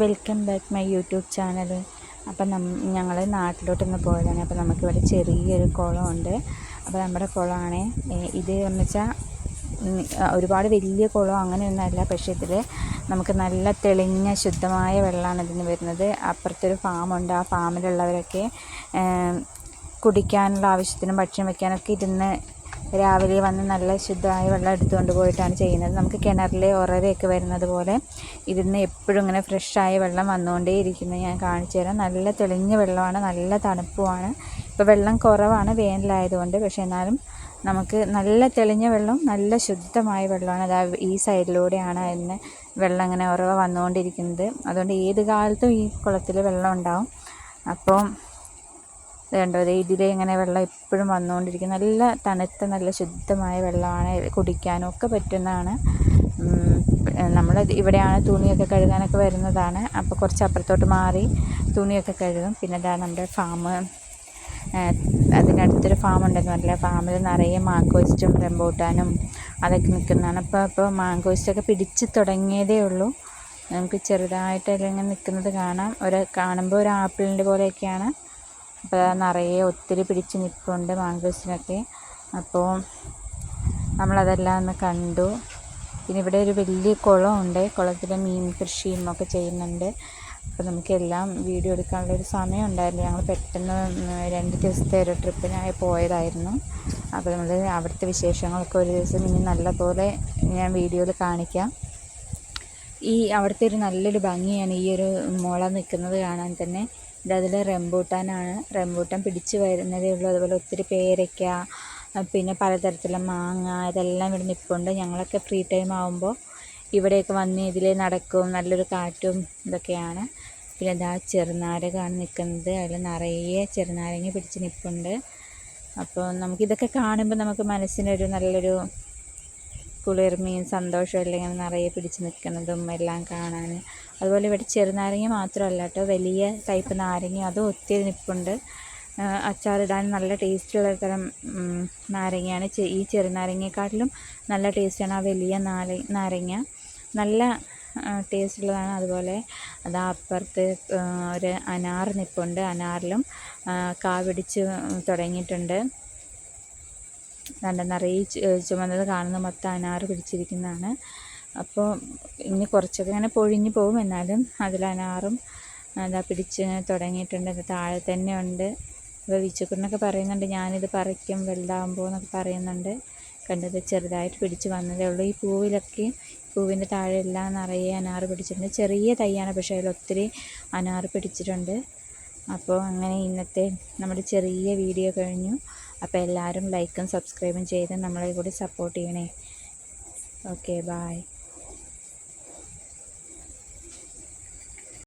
Welcome back my YouTube channel അപ്പം നം ഞങ്ങൾ നാട്ടിലോട്ടൊന്ന് പോയതാണ്. അപ്പോൾ നമുക്കിവിടെ ചെറിയൊരു കുളമുണ്ട്. അപ്പോൾ നമ്മുടെ കുളമാണ് ഇത് എന്ന് വെച്ചാൽ ഒരുപാട് വലിയ കുളം അങ്ങനെയൊന്നുമല്ല. പക്ഷേ ഇതിൽ നമുക്ക് നല്ല തെളിഞ്ഞ ശുദ്ധമായ വെള്ളമാണ് ഇതിന് വരുന്നത്. അപ്പുറത്തൊരു ഫാമുണ്ട്. ആ ഫാമിലുള്ളവരൊക്കെ കുടിക്കാനുള്ള ആവശ്യത്തിനും ഭക്ഷണം വയ്ക്കാനൊക്കെ ഇരുന്ന് രാവിലെ വന്ന് നല്ല ശുദ്ധമായ വെള്ളം എടുത്തുകൊണ്ട് പോയിട്ടാണ് ചെയ്യുന്നത്. നമുക്ക് കിണറിലെ ഉറവയൊക്കെ വരുന്നത് പോലെ ഇരുന്ന് എപ്പോഴും ഇങ്ങനെ ഫ്രഷായ വെള്ളം വന്നുകൊണ്ടേ ഇരിക്കുന്നത് ഞാൻ കാണിച്ചു തരാം. നല്ല തെളിഞ്ഞ വെള്ളമാണ് നല്ല തണുപ്പുമാണ്. ഇപ്പോൾ വെള്ളം കുറവാണ് വേനലായതുകൊണ്ട്. പക്ഷേ എന്നാലും നമുക്ക് നല്ല തെളിഞ്ഞ വെള്ളം നല്ല ശുദ്ധമായ വെള്ളമാണ്. അതാ ഈ സൈഡിലൂടെയാണ് അതിന് വെള്ളം ഇങ്ങനെ ഉറവ വന്നുകൊണ്ടിരിക്കുന്നത്. അതുകൊണ്ട് ഏത് കാലത്തും ഈ കുളത്തിൽ വെള്ളം ഉണ്ടാവും. അപ്പോൾ ഇത് ഇതിലെ ഇങ്ങനെ വെള്ളം എപ്പോഴും വന്നുകൊണ്ടിരിക്കും. നല്ല തണുത്ത നല്ല ശുദ്ധമായ വെള്ളമാണ് കുടിക്കാനും ഒക്കെ പറ്റുന്നതാണ്. നമ്മൾ ഇവിടെയാണ് തുണിയൊക്കെ കഴുകാനൊക്കെ വരുന്നതാണ്. അപ്പോൾ കുറച്ച് അപ്പുറത്തോട്ട് മാറി തുണിയൊക്കെ കഴുകും. പിന്നെ ഇതാ നമ്മുടെ ഫാം അതിനടുത്തൊരു ഫാം ഉണ്ടെന്ന് പറഞ്ഞില്ല? ഫാമിൽ നിറയെ മാങ്കോസ്റ്റും റംബൂട്ടാനും അതൊക്കെ നിൽക്കുന്നതാണ്. അപ്പോൾ അപ്പോൾ മാങ്കോസ്റ്റൊക്കെ പിടിച്ച് തുടങ്ങിയതേ ഉള്ളൂ. നമുക്ക് ചെറുതായിട്ട് ഇങ്ങനെ നിൽക്കുന്നത് കാണാം. ഒരു കാണുമ്പോൾ ഒരു ആപ്പിളിന്റെ പോലെയൊക്കെയാണ്. അപ്പോൾ നിറയെ ഒത്തിരി പിടിച്ച് നിൽപ്പുണ്ട് മാങ്കോസിനൊക്കെ അപ്പോൾ നമ്മളതെല്ലാം ഒന്ന് കണ്ടു. പിന്നെ ഇവിടെ ഒരു വലിയ കുളമുണ്ട്. കുളത്തിൽ മീൻ കൃഷിയും ഒക്കെ ചെയ്യുന്നുണ്ട്. അപ്പോൾ നമുക്കെല്ലാം വീഡിയോ എടുക്കാനുള്ള ഒരു സമയം ഉണ്ടായിരുന്നു ഞങ്ങൾ പെട്ടെന്ന് രണ്ട് ദിവസത്തെ ഒരു ട്രിപ്പിനായി പോയതായിരുന്നു. അപ്പോൾ നമ്മൾ അവിടുത്തെ വിശേഷങ്ങളൊക്കെ ഒരു ദിവസം ഇനി നല്ലപോലെ ഞാൻ വീഡിയോയിൽ കാണിക്കാം. ഈ അവിടുത്തെ ഒരു നല്ലൊരു ഭംഗിയാണ് ഈ ഒരു മുള നിൽക്കുന്നത് കാണാൻ തന്നെ. ഇതതിൽ റംബൂട്ടാനാണ്. റംബൂട്ടാൻ പിടിച്ച് വരുന്നതേ ഉള്ളൂ. അതുപോലെ ഒത്തിരി പേരയ്ക്ക പിന്നെ പലതരത്തിലുള്ള മാങ്ങ ഇതെല്ലാം ഇവിടെ നിൽപ്പുണ്ട് ഞങ്ങളൊക്കെ ഫ്രീ ടൈം ആകുമ്പോൾ ഇവിടെയൊക്കെ വന്ന് ഇതിൽ നടക്കും. നല്ലൊരു കാറ്റും ഇതൊക്കെയാണ്. പിന്നെ ഇതാ ചെറുനാരകമാണ് നിൽക്കുന്നത്. അതിൽ നിറയെ ചെറുനാരങ്ങ പിടിച്ച് നിൽപ്പുണ്ട് അപ്പോൾ നമുക്കിതൊക്കെ കാണുമ്പോൾ നമുക്ക് മനസ്സിനൊരു നല്ലൊരു കുളിർമയും സന്തോഷവും ഇങ്ങനെ നിറയെ പിടിച്ച് നിൽക്കുന്നതും എല്ലാം കാണാൻ. അതുപോലെ ഇവിടെ ചെറുനാരങ്ങ മാത്രമല്ല കേട്ടോ വലിയ ടൈപ്പ് നാരങ്ങ അതും ഒത്തിരി നിൽപ്പുണ്ട് അച്ചാറിടാൻ നല്ല ടേസ്റ്റുള്ള തരം നാരങ്ങയാണ്. ഈ ചെറുനാരങ്ങയെക്കാട്ടിലും നല്ല ടേസ്റ്റാണ് ആ വലിയ നാരങ്ങ. നല്ല ടേസ്റ്റുള്ളതാണ് അതുപോലെ അതാ അപ്പുറത്ത് ഒരു അനാർ നിൽപ്പുണ്ട് അനാറിലും കാ പിടിച്ച് തുടങ്ങിയിട്ടുണ്ട്. നല്ല നിറയെ ചുമന്നത് കാണുന്ന മൊത്തം അനാറ് പിടിച്ചിരിക്കുന്നതാണ്. അപ്പോൾ ഇനി കുറച്ചൊക്കെ ഇങ്ങനെ പൊഴിഞ്ഞു പോകും എന്നാലും അതിൽ അനാറും എന്താ പിടിച്ച് തുടങ്ങിയിട്ടുണ്ട്. അത് താഴെ തന്നെ ഉണ്ട്. അപ്പോൾ വിച്ചുക്കുറിനൊക്കെ പറയുന്നുണ്ട് ഞാനിത് പറിക്കും വലുതാകുമ്പോൾ എന്നൊക്കെ പറയുന്നുണ്ട്. കണ്ടത് ചെറുതായിട്ട് പിടിച്ച് വന്നതേ ഉള്ളൂ. ഈ പൂവിലൊക്കെ പൂവിന്റെ താഴെ എല്ലാം നിറയെ അനാറ് പിടിച്ചിട്ടുണ്ട്. ചെറിയ തൈയാണ് പക്ഷേ അതിൽ ഒത്തിരി അനാറ് പിടിച്ചിട്ടുണ്ട്. അപ്പോൾ അങ്ങനെ ഇന്നത്തെ നമ്മുടെ ചെറിയ വീഡിയോ കഴിഞ്ഞു. അപ്പോൾ എല്ലാവരും ലൈക്കും സബ്സ്ക്രൈബും ചെയ്ത് നമ്മളെ കൂടി സപ്പോർട്ട് ചെയ്യണേ. Okay bye